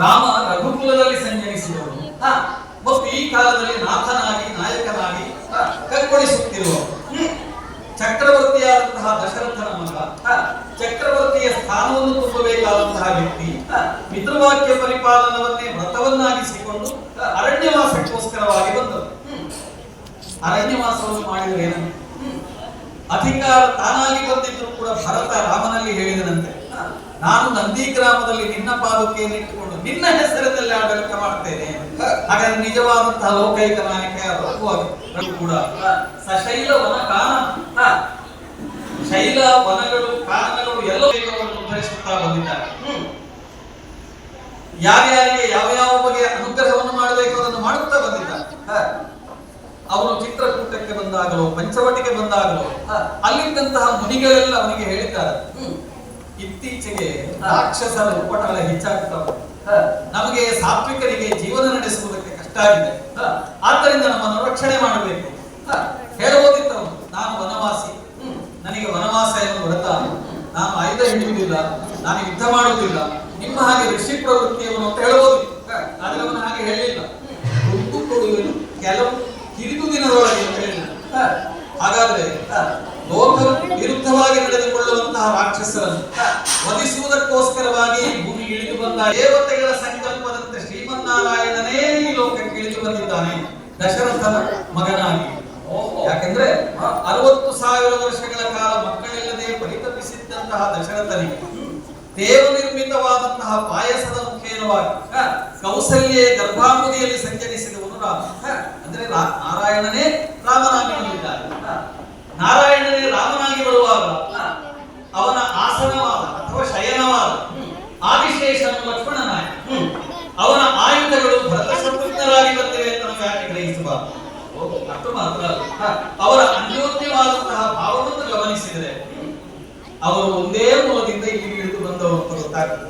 ರಾಮ ರಘುಕುಲದಲ್ಲಿ ಸಂಚರಿಸಿದವನು ಹ, ಮತ್ತು ಈ ಕಾಲದಲ್ಲಿ ನಾಥನಾಗಿ ನಾಯಕನಾಗಿ ಕಂಗೊಳಿಸುತ್ತಿರುವ. ಚಕ್ರವರ್ತಿಯಾದಂತಹ ದಶರಥನ ಮಗ ಚಕ್ರವರ್ತಿಯ ಸ್ಥಾನವನ್ನು ತುಂಬಬೇಕಾದಂತಹ ವ್ಯಕ್ತಿ ಮಿತ್ರವಾಕ್ಯ ಪರಿಪಾಲನವನ್ನೇ ವ್ರತವನ್ನಾಗಿಸಿಕೊಂಡು ಅರಣ್ಯವಾಸಕ್ಕೋಸ್ಕರವಾಗಿ ಬಂದರು. ಅರಣ್ಯವಾಸವನ್ನು ಮಾಡಿದರೆ. ಅಧಿಕಾರ ತಾನಾಗಿ ಬಂದಿದ್ದರೂ ಕೂಡ ಭರತ ರಾಮನಲ್ಲಿ ಹೇಳಿದನಂತೆ ನಾನು ನಂದಿ ಗ್ರಾಮದಲ್ಲಿ ನಿನ್ನ ಪಾದುಕೆಯನ್ನು ಇಟ್ಟುಕೊಂಡು ನಿನ್ನ ಹೆಸರಿನಲ್ಲಿ ಆಡಳಿತ ಮಾಡ್ತೇನೆ. ಹಾಗಾದ್ರೆ ನಿಜವಾದಂತಹ ಲೋಕೈಕ ನಾಯಕ ಕೂಡ. ಸಶೈಲ ವನ ಕಾನ ಶೈಲ ವನಗಳು ಕಾನಗಳು ಎಲ್ಲ ಉದ್ಧರಿಸುತ್ತಾ ಬಂದಿದ್ದಾರೆ. ಯಾರ್ಯಾರಿಗೆ ಯಾವ ಯಾವ ಬಗೆಯ ಅನುಗ್ರಹವನ್ನು ಮಾಡಬೇಕು ಅದನ್ನು ಮಾಡುತ್ತಾ ಬಂದಿದ್ದಾರೆ. ಅವನು ಚಿತ್ರಕೂಟಕ್ಕೆ ಬಂದಾಗಲೋ ಪಂಚವಟಿಗೆ ಬಂದಾಗಲೋ ಅಲ್ಲಿದ್ದಂತಹ ಮುನಿಗಳೆಲ್ಲ ಅವನಿಗೆ ಹೇಳಿದ್ದಾರೆ. ಇತ್ತೀಚೆಗೆ ರಾಕ್ಷಸರ ಉಪಟಳ ಹೆಚ್ಚಾಗ್ತವೆ ನಮಗೆ ಸಾತ್ವಿಕರಿಗೆ ಜೀವನ ನಡೆಸುವುದಕ್ಕೆ ಕಷ್ಟ ಆಗಿದೆ. ಆದ್ದರಿಂದ ನಮ್ಮನ್ನು ರಕ್ಷಣೆ ಮಾಡಬೇಕು. ಹೇಳುವುದಿತ್ತು ನಾನು ವನವಾಸಿ. ನನಗೆ ವನವಾಸ ಎಂದು ವ್ರತ. ನಾನು ಆಯುಧ ಹಿಡಿಯುವುದಿಲ್ಲ. ನಾನು ಯುದ್ಧ ಮಾಡುವುದಿಲ್ಲ. ನಿಮ್ಮ ಹಾಗೆ ಋಷಿ ಪ್ರವೃತ್ತಿಯವನು ಅಂತ ಹೇಳಬಹುದು ಆದ್ರೆ ಅವನು ಹಾಗೆ ಹೇಳಿಲ್ಲ. ಹಾಗಾದ್ರೆ ಲೋಕ ವಿರುದ್ಧವಾಗಿ ನಡೆದುಕೊಳ್ಳುವಂತಹ ರಾಕ್ಷಸರನ್ನು ವಧಿಸುವುದಕ್ಕೋಸ್ಕರವಾಗಿ ಭೂಮಿ ಇಳಿದು ಬಂದ ದೇವತೆಗಳ ಸಂಕಲ್ಪದಂತೆ ಶ್ರೀಮನ್ನಾರಾಯಣನೇ ಈ ಲೋಕಕ್ಕೆ ಇಳಿದು ಬಂದಿದ್ದಾನೆ. ದಶರಥನ ಮಗನಾಗಿ. ಯಾಕೆಂದ್ರೆ ಅರವತ್ತು ಸಾವಿರ ವರ್ಷಗಳ ಕಾಲ ಮಕ್ಕಳಿಲ್ಲದೆ ಪರಿತಪಿಸಿದ್ದಂತಹ ದಶರಥನಿಗೆ ದೇವ ನಿರ್ಮಿತವಾದಂತಹ ಪಾಯಸದ ಮುಖೇನವಾಗಿ ಕೌಸಲ್ಯ ಗರ್ಭಾಂಬುದಿಯಲ್ಲಿ ಸಂಚರಿಸಿದವನು ರಾಮ. ಅಂದ್ರೆ ನಾರಾಯಣನೇ ರಾಮನಾಗಿ ಬಂದಿದ್ದಾನೆ ಹ, ನಾರಾಯಣನೇ ರಾಮನಾಗಿ ಬರುವಾಗ ಹ, ಅವನ ಆಸನವಾದ ಅಥವಾ ಶಯನವಾದ ಆದಿಶೇಷನು ಲಕ್ಷ್ಮಣನಾಗಿ. ಅವನ ಆಯುಧಗಳು ಭರತ ಶತ್ರುಘ್ನರಾಗಿ ಬರ್ತವೆ ಅಂತ ನಾವು ಯಾಕೆ ಗ್ರಹಿಸಬಾರದು? ಅಷ್ಟು ಮಾತ್ರ ಅವರ ಅನ್ಯೋನ್ಯವಾದಂತಹ ಭಾವವನ್ನು ಗಮನಿಸಿದರೆ ಅವರು ಒಂದೇ ಮೂಲದಿಂದ ಇಲ್ಲಿ ಇಳಿದು ಬಂದವರು ಗೊತ್ತಾಗ್ತದೆ.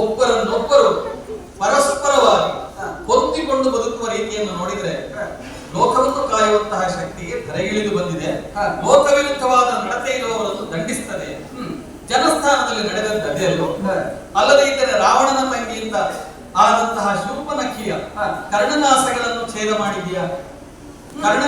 ಒಬ್ಬರನ್ನೊಬ್ಬರು ಪರಸ್ಪರವಾಗಿ ಹೊಂದಿಕೊಂಡು ಬದುಕುವ ರೀತಿಯನ್ನು ನೋಡಿದರೆ ಲೋಕವನ್ನು ಕಾಯುವಂತಹ ಶಕ್ತಿಗೆ ಧರೆಗಿಳಿದು ಬಂದಿದೆ. ಲೋಕವಿರುದ್ಧವಾದ ನಡತೆ ಇರುವವರನ್ನು ದಂಡಿಸ್ತದೆ. ಜನಸ್ಥಾನದಲ್ಲಿ ನಡೆದಂತ ಅದೇ ಅಲ್ಲದೆ ಇದ್ದರೆ ರಾವಣನ ತಂಗಿಯಿಂದ ಆದಂತಹ ಶೂರ್ಪನಖಿಯ ಕರ್ಣನಾಸಗಳನ್ನು ಛೇದ ಮಾಡಿದೀಯ ಕರ್ಣ